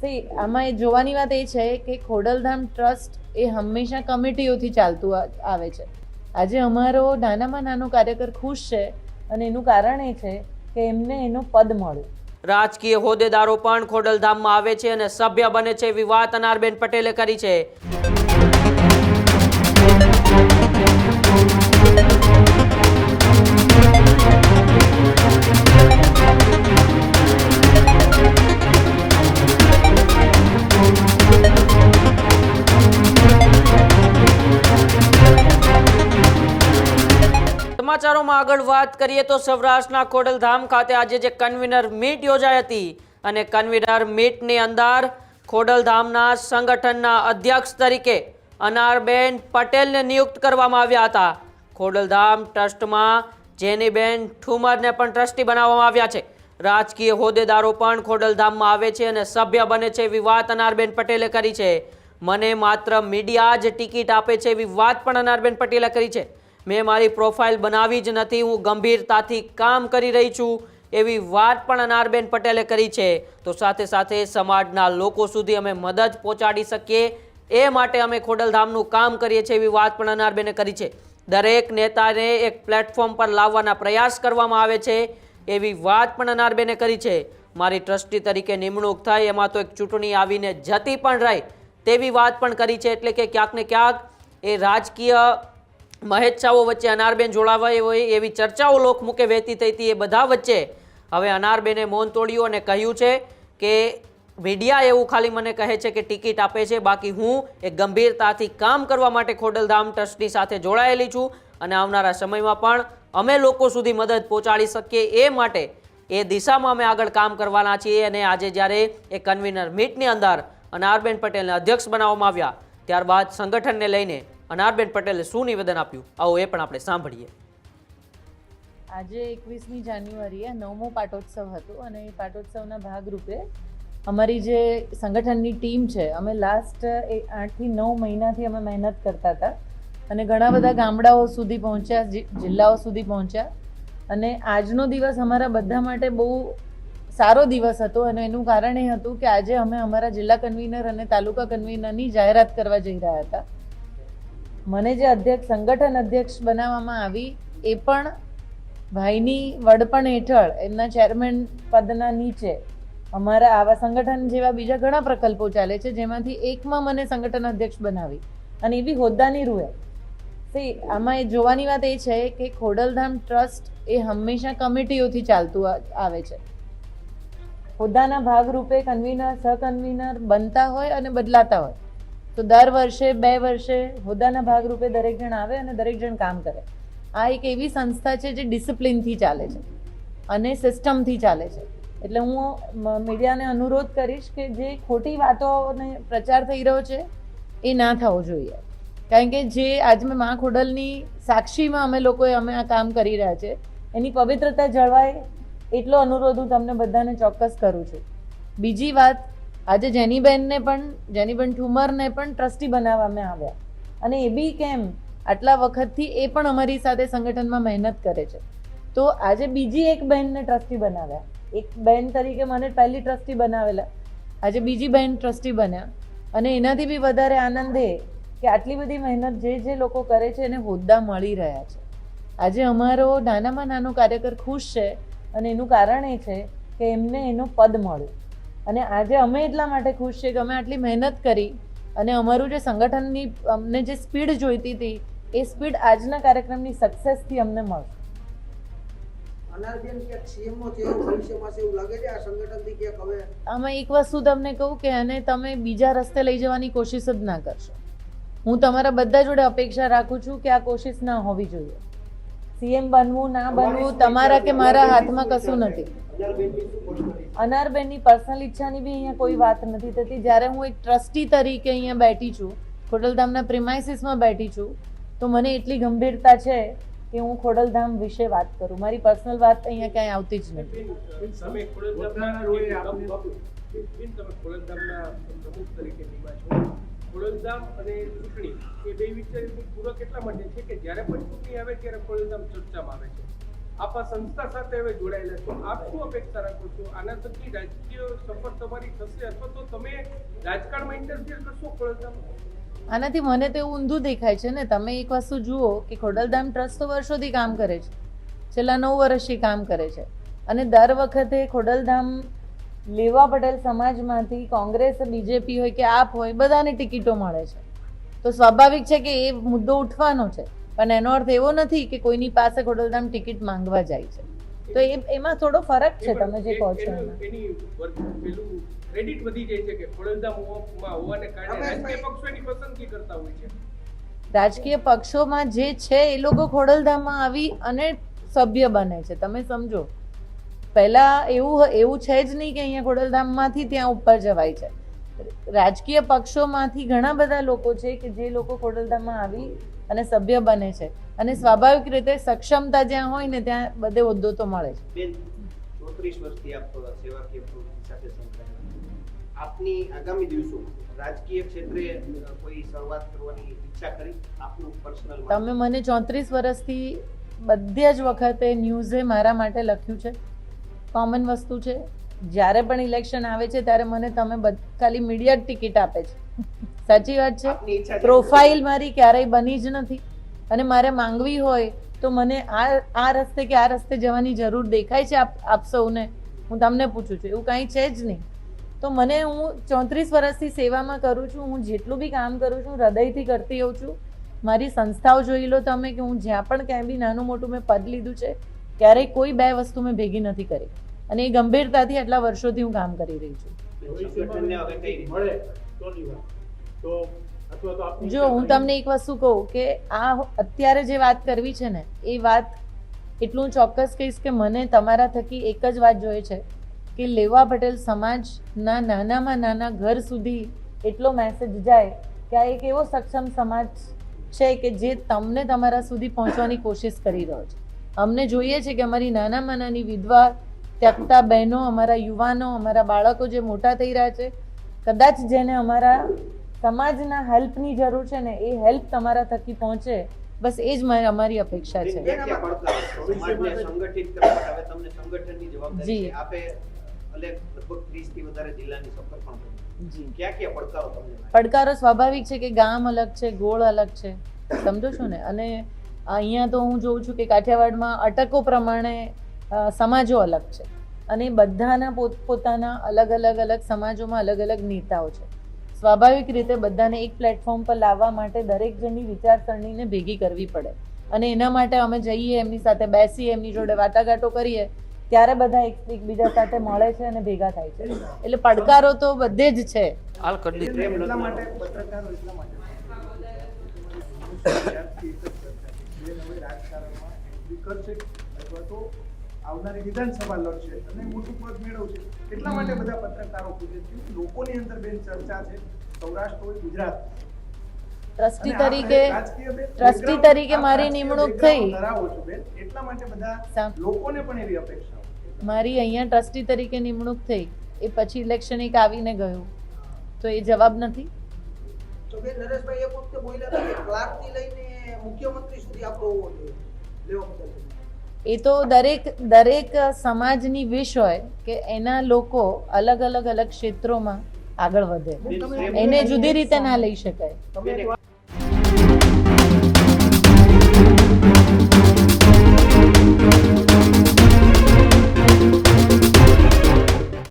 C આમાં એ જોવાની વાત એ છે કે ખોડલધામ ટ્રસ્ટ એ હંમેશા કમિટીઓથી ચાલતું આવે છે. આજે અમારો નાનામાં નાનો કાર્યકર ખુશ છે અને એનું કારણ એ છે કે એમને એનું પદ મળ્યું. રાજકીય હોદ્દેદારો પણ ખોડલધામમાં આવે છે અને સભ્ય બને છે એવી વાત અનારબેન પટેલે કરી છે. સમાચારોમાં આગળ વાત કરીએ તો સૌરાષ્ટ્રના ખોડલધામ ખાતે આજે જે કન્વીનર મીટ યોજાઈ હતી અને કન્વીનર મીટની અંદર ખોડલધામના સંગઠનના અધ્યક્ષ તરીકે અનારબેન પટેલને નિયુક્ત કરવામાં આવ્યા હતા. ખોડલધામ ટ્રસ્ટમાં જેનીબેન ઠુમરને પણ ટ્રસ્ટી બનાવવામાં આવ્યા છે. રાજકીય હોદ્દેદારો પણ ખોડલધામમાં આવે છે અને સભ્ય બને છે એવી વાત અનારબેન પટેલે કરી છે. મને માત્ર મીડિયા જ ટિકિટ આપે છે એવી વાત પણ અનારબેન પટેલે કરી છે. મેં મારી પ્રોફાઇલ બનાવી જ નથી, હું ગંભીરતાથી કામ કરી રહી છું, એવી વાત પણ અનારબેન પટેલે કરી છે. તો સાથે સાથે સમાજના લોકો સુધી અમે મદદ પહોંચાડી શકીએ, એ માટે અમે ખોડલધામનું કામ કરીએ છીએ એવી વાત પણ અનારબેને કરી છે. દરેક નેતાને એક પ્લેટફોર્મ પર લાવવાના પ્રયાસ કરવામાં આવે છે, એવી વાત પણ અનારબેને કરી છે. મારી ટ્રસ્ટી તરીકે નિમણૂક થાય, એમાં તો એક ચૂંટણી આવીને જતી પણ રહી, તેવી વાત પણ કરી છે, એટલે કે ક્યાંક ને ક્યાંક એ રાજકીય મહેચ્છાઓ વચ્ચે અનારબેન જોડાવાય હોય એવી ચર્ચાઓ લોકમુખે વહેતી થઈ હતી એ બધા વચ્ચે. હવે અનારબેને મૌન તોડ્યું અને કહ્યું છે કે મીડિયા એવું ખાલી મને કહે છે કે ટિકિટ આપે છે, બાકી હું એ ગંભીરતાથી કામ કરવા માટે ખોડલધામ ટ્રસ્ટી સાથે જોડાયેલી છું અને આવનારા સમયમાં પણ અમે લોકો સુધી મદદ પહોંચાડી શકીએ એ માટે એ દિશામાં અમે આગળ કામ કરવાના છીએ અને આજે જ્યારે એ કન્વીનર મીટની અંદર અનારબેન પટેલને અધ્યક્ષ બનાવવામાં આવ્યા, ત્યારબાદ સંગઠનને લઈને અનારબેન પટેલે શું નિવેદન આપ્યું? આવો એ પણ આપણે સાંભળીએ. આજે એકવીસમી જાન્યુઆરીએ નવમો પાટોત્સવ હતો અને એ પાટોત્સવના ભાગરૂપે અમારી જે સંગઠનની ટીમ છે, અમે લાસ્ટ આઠથી નવ મહિનાથી અમે મહેનત કરતા હતા અને ઘણા બધા ગામડાઓ સુધી પહોંચ્યા જિલ્લાઓ સુધી પહોંચ્યા. અને આજનો દિવસ અમારા બધા માટે બહુ સારો દિવસ હતો અને એનું કારણ એ હતું કે આજે અમે અમારા જિલ્લા કન્વીનર અને તાલુકા કન્વીનરની જાહેરાત કરવા જઈ રહ્યા હતા. મને જે અધ્યક્ષ, સંગઠન અધ્યક્ષ બનાવવામાં આવી, એ પણ ભાઈની વડપણ હેઠળ, એમના ચેરમેન પદના નીચે, અમારા આવા સંગઠન જેવા બીજા ઘણા પ્રકલ્પો ચાલે છે, જેમાંથી એકમાં મને સંગઠન અધ્યક્ષ બનાવી. અને એવી હોદ્દાની રૂએ. સી આમાં એ જોવાની વાત એ છે કે ખોડલધામ ટ્રસ્ટ એ હંમેશા કમિટીઓથી ચાલતું આવે છે. હોદ્દાના ભાગરૂપે કન્વીનર સહકન્વીનર બનતા હોય અને બદલાતા હોય. તો દર વર્ષે, બે વર્ષે હોદ્દાના ભાગરૂપે દરેક જણ આવે અને દરેક જણ કામ કરે. આ એક એવી સંસ્થા છે જે ડિસિપ્લિનથી ચાલે છે અને સિસ્ટમથી ચાલે છે. એટલે હું મીડિયાને અનુરોધ કરીશ કે જે ખોટી વાતોને પ્રચાર થઈ રહ્યો છે એ ના થવો જોઈએ. કારણ કે જે આજ મેં મા ખોડલની સાક્ષીમાં અમે લોકોએ, અમે આ કામ કરી રહ્યા છે, એની પવિત્રતા જળવાય એટલો અનુરોધ હું તમને બધાને ચોક્કસ કરું છું. બીજી વાત આજે જેનીબેનને પણ, જેનીબેન ઠુમરને પણ ટ્રસ્ટી બનાવવામાં આવ્યા. અને એ બી કેમ, આટલા વખતથી એ પણ અમારી સાથે સંગઠનમાં મહેનત કરે છે. તો આજે બીજી એક બહેનને ટ્રસ્ટી બનાવ્યા. એક બહેન તરીકે મને પહેલી ટ્રસ્ટી બનાવેલા. આજે બીજી બહેન ટ્રસ્ટી બન્યા. અને એનાથી બી વધારે આનંદ એ કે આટલી બધી મહેનત જે જે લોકો કરે છે, એને હોદ્દા મળી રહ્યા છે. આજે અમારો નાનામાં નાનો કાર્યકર ખુશ છે. અને એનું કારણ એ છે કે એમને એનું પદ મળ્યું. અને આજે અમે એટલા માટે ખુશ છે કે અમે આટલી મહેનત કરી અને અમારું જે સંગઠનની અમને જે સ્પીડ જોઈતી હતી એ સ્પીડ આજના કાર્યક્રમની સક્સેસથી અમને મળશે. આમાં એક વસ્તુ તમને કહું કે અને તમે બીજા રસ્તે લઈ જવાની કોશિશ જ ના કરશો. હું તમારા બધા જોડે અપેક્ષા રાખું છું કે આ કોશિશ ના હોવી જોઈએ. સીએમ બનવું ના બનવું તમારા કે મારા હાથમાં કશું નથી. અનારબેનની પર્સનલ ઈચ્છાની બી અહીંયા કોઈ વાત નથી થતી. જ્યારે હું એક ટ્રસ્ટી તરીકે અહીંયા બેઠી છું ખોડલધામના પ્રિમાઇસીસમાં બેઠી છું તો મને એટલી ગંભીરતા છે કે હું ખોડલધામ વિશે વાત કરું. મારી પર્સનલ વાત અહીંયા ક્યાંય આવતી જ નથી. ખોડલધામ અને ચૂંટણી એ બે વિચાર પૂરો કેટલા માટે છે કે જ્યારે પણ ચૂંટણી આવે ત્યારે ખોડલધામ ચર્ચામાં આવે છે. આપ સંસ્થા સાથે હવે જોડાયેલા છો. આપ શું અપેક્ષા રાખો છો. આના થકી રાજકીય સફર તમારી થશે અથવા તો તમે રાજકારણમાં ઇન્ટરફિયર કરશો ખોડલધામ? આનાથી મને તો એવું ઊંધું દેખાય છે ને, તમે એક વસ્તુ જુઓ કે ખોડલધામ ટ્રસ્ટ તો વર્ષોથી કામ કરે છે. છેલ્લા નવ વર્ષથી કામ કરે છે. અને દર વખતે ખોડલધામ લેવા પટેલ સમાજમાંથી કોંગ્રેસ, બીજેપી હોય કે આપ હોય, બધાને ટિકિટો મળે છે. તો સ્વાભાવિક છે કે એ મુદ્દો ઉઠવાનો છે. પણ એનો અર્થ એવો નથી કે કોઈની પાસે ખોડલધામ ટિકિટ માંગવા જાય છે. તો એ એમાં થોડો ફરક છે તમે જે કહો છો ક્રેડિટ વધી જાય છે કે ખોડલધામમાં હોવાને કારણે રાજકીય પક્ષોની પસંદગી કરતા હોય છે. રાજકીય પક્ષોમાં જે છે એ લોકો ખોડલધામમાં આવી અને સભ્ય બને છે. તમે સમજો. પહેલા એવું એવું છે જ નહીં કે અહીંયા ખોડલધામમાંથી ત્યાં ઉપર જવાય છે. રાજકીય પક્ષોમાંથી ઘણા બધા લોકો છે કે જે લોકો ખોડલધામમાં આવી અને સભ્ય બને છે. અને સ્વાભાવિક રીતે સક્ષમતા જ્યાં હોય ને ત્યાં બધે હોદ્દો તો મળે છે. ચોત્રીસ વર્ષથી આપ સેવાકીય પ્રવૃત્તિ સાથે સંકળાયેલા. આપની આગામી દિવસો રાજકીય ક્ષેત્રે કોઈ શરૂઆત કરવાની ઈચ્છા કરી? આપનું પર્સનલ તમે મને ચોત્રીસ વર્ષથી બધી જ વખતે ન્યૂઝે મારા માટે લખ્યું છે. કોમન વસ્તુ છે. જ્યારે પણ ઇલેક્શન આવે છે ત્યારે મને તમે ખાલી મીડિયા ટિકિટ આપે છે. સાચી વાત છે. પ્રોફાઇલ મારી ક્યારેય બની જ નથી. અને મારે માંગવી હોય તો મને આ આ રસ્તે કે આ રસ્તે જવાની જરૂર દેખાય છે આપ આપ સૌને. હું તમને પૂછું છું એવું કાંઈ છે જ નહીં. તો મને હું ચોત્રીસ વર્ષથી સેવામાં કરું છું હું જેટલું બી કામ કરું છું હૃદયથી કરતી હોઉં છું. મારી સંસ્થાઓ જોઈ લો તમે કે હું જ્યાં પણ ક્યાંય બી નાનું મોટું મેં પદ લીધું છે ક્યારેય કોઈ બે વસ્તુ મેં ભેગી નથી કરી. અને એ ગંભીરતાથી આટલા વર્ષોથી હું કામ કરી રહી છું. તો જો હું તમને એક વસ્તુ કહું કે આ અત્યારે જે વાત કરવી છે ને એ વાત એટલું ચોક્કસ કહીશ કે મને તમારા થકી એક જ વાત જોઈએ છે કે લેવા પટેલ સમાજના નાનામાં નાના ઘર સુધી એટલો મેસેજ જાય કે આ એક એવો સક્ષમ સમાજ છે કે જે તમને તમારા સુધી પહોંચવાની કોશિશ કરી રહ્યો છે. અમને જોઈએ છે કે અમારી નાનામાં નાની વિધવા ત્યક્તા બહેનો અમારા યુવાનો અમારા બાળકો જે મોટા થઈ રહ્યા છે કદાચ જેને અમારા સમાજના હેલ્પની જરૂર છે ને એ હેલ્પ તમારા થકી પહોંચે બસ એ જ અમારી અપેક્ષા છે. જી. છે. આપે એટલે લગભગ 30 થી વધારે જિલ્લાની સફર પણ કરી. જી. ક્યાં ક્યાં પડકારો તમને લાગે? પડકારો સ્વાભાવિક છે કે ગામ અલગ છે ગોળ અલગ છે. સમજો છો ને? અને અહીંયા તો હું જોઉં છું કે કાઠિયાવાડમાં અટકો પ્રમાણે સમાજો અલગ છે. અને બધાના પોતપોતાના અલગ અલગ અલગ સમાજોમાં અલગ અલગ નેતાઓ છે. સ્વાભાવિક રીતે બધાને એક પ્લેટફોર્મ પર લાવવા માટે દરેક જણની વિચારસરણીને ભેગી કરવી પડે. અને એના માટે અમે જઈએ એમની સાથે બેસીએ એમની જોડે વાટાઘાટો કરીએ ત્યારે બધા એક એકબીજા સાથે મળે છે અને ભેગા થાય છે. એટલે પડકારો તો બધે જ છે. માટે આવનારી વિધાનસભા લડશે અને મોટું પદ મેળવશે. એટલા માટે બધા પત્રકારો પૂછે છે લોકોની અંદર બેન ચર્ચા છે. સૌરાષ્ટ્ર હોય ગુજરાત. ટ્રસ્ટી તરીકે ટ્રસ્ટી તરીકે મારી નિમણૂક થઈ. એટલા માટે બધા લોકોને પણ એવી અપેક્ષા મારી અહીંયા ટ્રસ્ટી તરીકે નિમણૂક થઈ. એ પછી ઇલેક્શન એક આવીને ગયું. તો એ જવાબ નથી? તો બેન નરેશભાઈ એક વખતે બોલ્યા હતા કે ક્લાર્કથી લઈને મુખ્યમંત્રી સુધી આપણો લેવો એ તો દરેક દરેક સમાજની વિશ હોય કે એના લોકો અલગ અલગ અલગ ક્ષેત્રોમાં આગળ વધે. એને જુદી રીતે ના લઈ શકાય.